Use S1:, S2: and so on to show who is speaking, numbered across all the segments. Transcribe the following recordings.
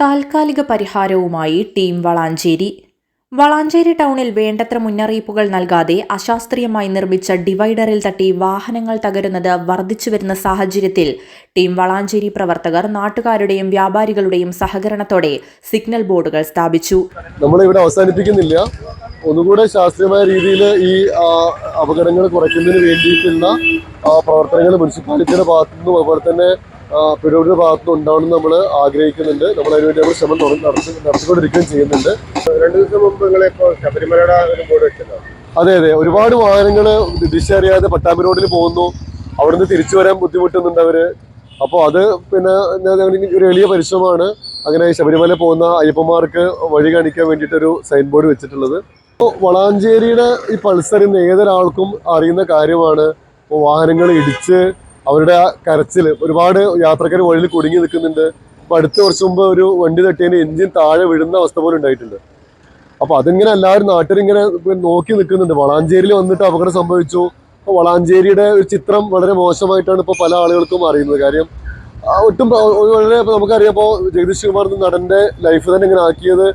S1: താൽക്കാലിക പരിഹാരവുമായി ടീം വളാഞ്ചേരി. വളാഞ്ചേരി ടൗണിൽ വേണ്ടത്ര മുന്നറിയിപ്പുകൾ നൽകാതെ അശാസ്ത്രീയമായി നിർമ്മിച്ച ഡിവൈഡറിൽ തട്ടി വാഹനങ്ങൾ തകരുന്നത് വർദ്ധിച്ചുവരുന്ന സാഹചര്യത്തിൽ ടീം വളാഞ്ചേരി പ്രവർത്തകർ നാട്ടുകാരുടെയും വ്യാപാരികളുടെയും സഹകരണത്തോടെ സിഗ്നൽ ബോർഡുകൾ സ്ഥാപിച്ചു.
S2: നമ്മളിവിടെ അവസാനിപ്പിക്കുന്നില്ല. ഒന്നുകൂടെ ശാസ്ത്രീയമായ രീതിയിൽ ഈ അപകടങ്ങൾ കുറയ്ക്കുന്നതിന് വേണ്ടിയിട്ടുള്ള പ്രവർത്തനങ്ങൾ മുനിസിപ്പാലിറ്റിയുടെ ഭാഗത്തുനിന്നും അതുപോലെ തന്നെ പിഴയുടെ ഭാഗത്തുനിന്നും ഉണ്ടാവണം നമ്മൾ ആഗ്രഹിക്കുന്നുണ്ട്. നമ്മൾ അതിനുവേണ്ടി നമ്മൾ ശ്രമം നടത്തി നടത്തിക്കൊണ്ടിരിക്കുകയും ചെയ്യുന്നുണ്ട്.
S3: രണ്ടു ദിവസം മുമ്പ് നിങ്ങളെ ഇപ്പോൾ ശബരിമലയുടെ ഒരു ബോർഡ് വെച്ചല്ലോ
S2: അതെ അതെ. ഒരുപാട് വാഹനങ്ങൾ ദിശ അറിയാതെ പട്ടാമ്പി റോഡിൽ പോകുന്നു. അവിടുന്ന് തിരിച്ചു വരാൻ ബുദ്ധിമുട്ടുന്നുണ്ട് അവർ. അപ്പോൾ അത് പിന്നെ ഒരു വലിയ പരിശ്രമമാണ് അങ്ങനെ ശബരിമല പോകുന്ന അയ്യപ്പന്മാർക്ക് വഴി കാണിക്കാൻ വേണ്ടിയിട്ടൊരു സൈൻ ബോർഡ് വെച്ചിട്ടുള്ളത്. ഇപ്പോൾ വളാഞ്ചേരിയുടെ ഈ പൾസർ ഇന്ന് ഏതൊരാൾക്കും അറിയുന്ന കാര്യമാണ്. ഇപ്പോൾ വാഹനങ്ങൾ ഇടിച്ച് അവരുടെ ആ കരച്ചിൽ ഒരുപാട് യാത്രക്കാർ വഴിയിൽ കുടുങ്ങി നിൽക്കുന്നുണ്ട്. ഇപ്പോൾ അടുത്ത വർഷം മുമ്പ് ഒരു വണ്ടി തട്ടിയതിന് എഞ്ചിൻ താഴെ വീഴുന്ന അവസ്ഥ പോലും ഉണ്ടായിട്ടുണ്ട്. അപ്പൊ അതിങ്ങനെ എല്ലാവരും നാട്ടിലിങ്ങനെ നോക്കി നിൽക്കുന്നുണ്ട്. വളാഞ്ചേരിയിൽ വന്നിട്ട് അപകടം സംഭവിച്ചു. വളാഞ്ചേരിയുടെ ഒരു ചിത്രം വളരെ മോശമായിട്ടാണ് ഇപ്പൊ പല ആളുകൾക്കും അറിയുന്നത്. കാര്യം ഒട്ടും വളരെ നമുക്കറിയാം ഇപ്പോൾ ജഗദീഷ് കുമാർ നടന്റെ ലൈഫ് തന്നെ ഇങ്ങനെ ആക്കിയത്.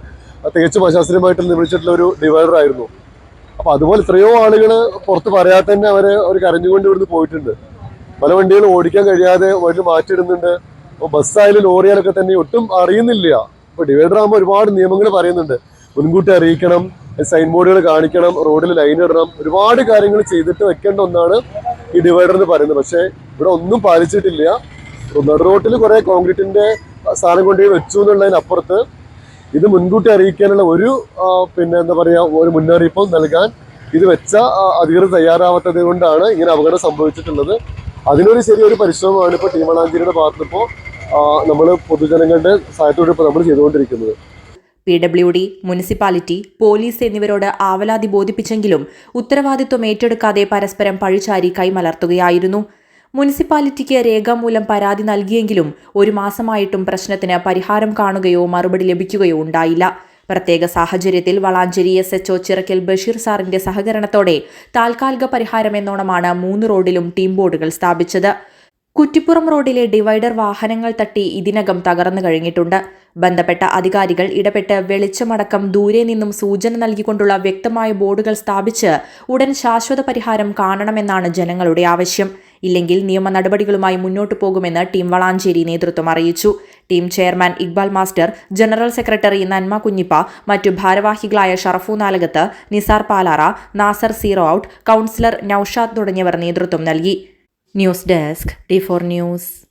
S2: തികച്ചും അശാസ്ത്രീയമായിട്ട് നിർമ്മിച്ചിട്ടുള്ള ഒരു ഡിവൈഡർ ആയിരുന്നു. അപ്പോൾ അതുപോലെ എത്രയോ ആളുകൾ പുറത്ത് പറയാതെ തന്നെ അവരെ അവർ കരഞ്ഞുകൊണ്ട് ഇവിടുന്ന് പോയിട്ടുണ്ട്. പല വണ്ടികളും ഓടിക്കാൻ കഴിയാതെ വഴി മാറ്റിയിടുന്നുണ്ട്. അപ്പോൾ ബസ്സായാലും ലോറിയാലൊക്കെ തന്നെ ഒട്ടും അറിയുന്നില്ല. ഇപ്പോൾ ഡിവൈഡർ ആകുമ്പോൾ ഒരുപാട് നിയമങ്ങൾ പറയുന്നുണ്ട്. മുൻകൂട്ടി അറിയിക്കണം സൈൻ ബോർഡുകൾ കാണിക്കണം റോഡിൽ ലൈൻ ഇടണം. ഒരുപാട് കാര്യങ്ങൾ ചെയ്തിട്ട് വെക്കേണ്ട ഒന്നാണ് ഈ ഡിവൈഡർ എന്ന് പറയുന്നത്. പക്ഷേ ഇവിടെ ഒന്നും പാലിച്ചിട്ടില്ല. നടു റോട്ടിൽ കുറേ കോൺക്രീറ്റിന്റെ സാധനം കൊണ്ടുപോയി വെച്ചു എന്നുള്ളതിനപ്പുറത്ത് ഇത് മുൻകൂട്ടി അറിയിക്കാനുള്ള ഒരു പിന്നെ എന്താ പറയാ ഒരു മുന്നറിയിപ്പും നൽകാൻ ഇത് വെച്ച അധികൃതർ തയ്യാറാവാത്തത് കൊണ്ടാണ് ഇങ്ങനെ അപകടം സംഭവിച്ചിട്ടുള്ളത്. അതിനൊരു ചെറിയൊരു പരിശ്രമമാണ് ഇപ്പോൾ ടീമളാഞ്ചേരിയുടെ ഭാഗത്ത് ഇപ്പോൾ നമ്മൾ പൊതുജനങ്ങളുടെ സഹായത്തോടെ ഇപ്പോൾ നമ്മൾ ചെയ്തുകൊണ്ടിരിക്കുന്നത്.
S1: P W D municipality police എന്നിവരോട് ആവലാതി ബോധിപ്പിച്ചെങ്കിലും ഉത്തരവാദിത്വം ഏറ്റെടുക്കാതെ പരസ്പരം പഴിചാരി കൈമലർത്തുകയായിരുന്നു. മുനിസിപ്പാലിറ്റിക്ക് രേഖാമൂലം പരാതി നൽകിയെങ്കിലും ഒരു മാസമായിട്ടും പ്രശ്നത്തിന് പരിഹാരം കാണുകയോ മറുപടി ലഭിക്കുകയോ ഉണ്ടായില്ല. പ്രത്യേക സാഹചര്യത്തിൽ Valanchery S H O Chirakkal Basheer സാറിന്റെ സഹകരണത്തോടെ താൽക്കാലിക പരിഹാരം എന്നോണമാണ് മൂന്ന് റോഡിലും ടീം ബോർഡുകൾ സ്ഥാപിച്ചത്. കുറ്റിപ്പുറം റോഡിലെ ഡിവൈഡർ വാഹനങ്ങൾ തട്ടി ഇതിനകം തകർന്നു കഴിഞ്ഞിട്ടുണ്ട്. ബന്ധപ്പെട്ട അധികാരികൾ ഇടപെട്ട് വെളിച്ചമടക്കം ദൂരെ നിന്നും സൂചന നൽകിക്കൊണ്ടുള്ള വ്യക്തമായ ബോർഡുകൾ സ്ഥാപിച്ച് ഉടൻ ശാശ്വത പരിഹാരം കാണണമെന്നാണ് ജനങ്ങളുടെ ആവശ്യം. ഇല്ലെങ്കിൽ നിയമ നടപടികളുമായി മുന്നോട്ടു പോകുമെന്ന് ടീം വളാഞ്ചേരി നേതൃത്വം അറിയിച്ചു. Team chairman Iqbal master general secretary Nanma Kunhippa മറ്റു ഭാരവാഹികളായ Sharafu Nalakath Nisar Palara Nasar zero out councillor Naushad തുടങ്ങിയവർ നേതൃത്വം നൽകി. News desk D four news.